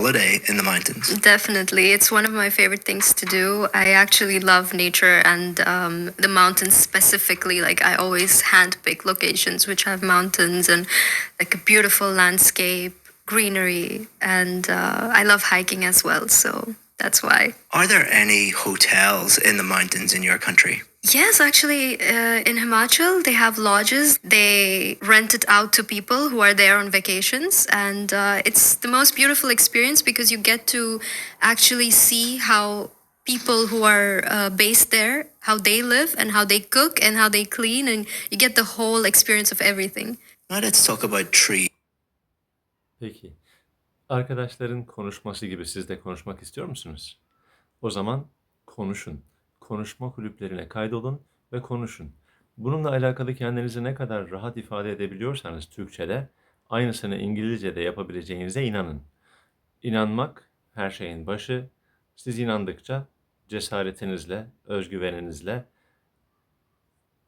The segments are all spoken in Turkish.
holiday in the mountains? Definitely. It's one of my favorite things to do. I actually love nature and um, the mountains specifically. Like, I always handpick locations which have mountains and like a beautiful landscape, greenery, and uh, I love hiking as well. So that's why. Are there any hotels in the mountains in your country? Yes, actually, uh, in Himachal, they have lodges. They rent it out to people who are there on vacations. And uh, it's the most beautiful experience because you get to actually see how people who are uh, based there, how they live and how they cook and how they clean. And you get the whole experience of everything. Now let's talk about trees. Peki. Arkadaşların konuşması gibi siz de konuşmak istiyor musunuz? O zaman konuşun. Konuşma kulüplerine kaydolun ve konuşun. Bununla alakalı kendinizi ne kadar rahat ifade edebiliyorsanız Türkçe'de, aynısını İngilizce'de yapabileceğinize inanın. İnanmak her şeyin başı. Siz inandıkça cesaretinizle, özgüveninizle,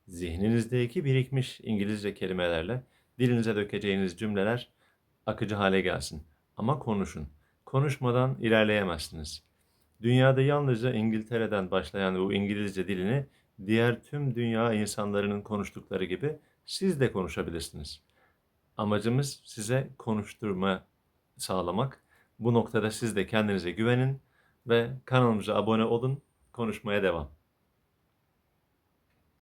zihninizdeki birikmiş İngilizce kelimelerle dilinize dökeceğiniz cümleler akıcı hale gelsin. Ama konuşun. Konuşmadan ilerleyemezsiniz. Dünyada yalnızca İngiltere'den başlayan bu İngilizce dilini diğer tüm dünya insanların konuştukları gibi siz de konuşabilirsiniz. Amacımız size konuşturma sağlamak. Bu noktada siz de kendinize güvenin ve kanalımıza abone olun, konuşmaya devam.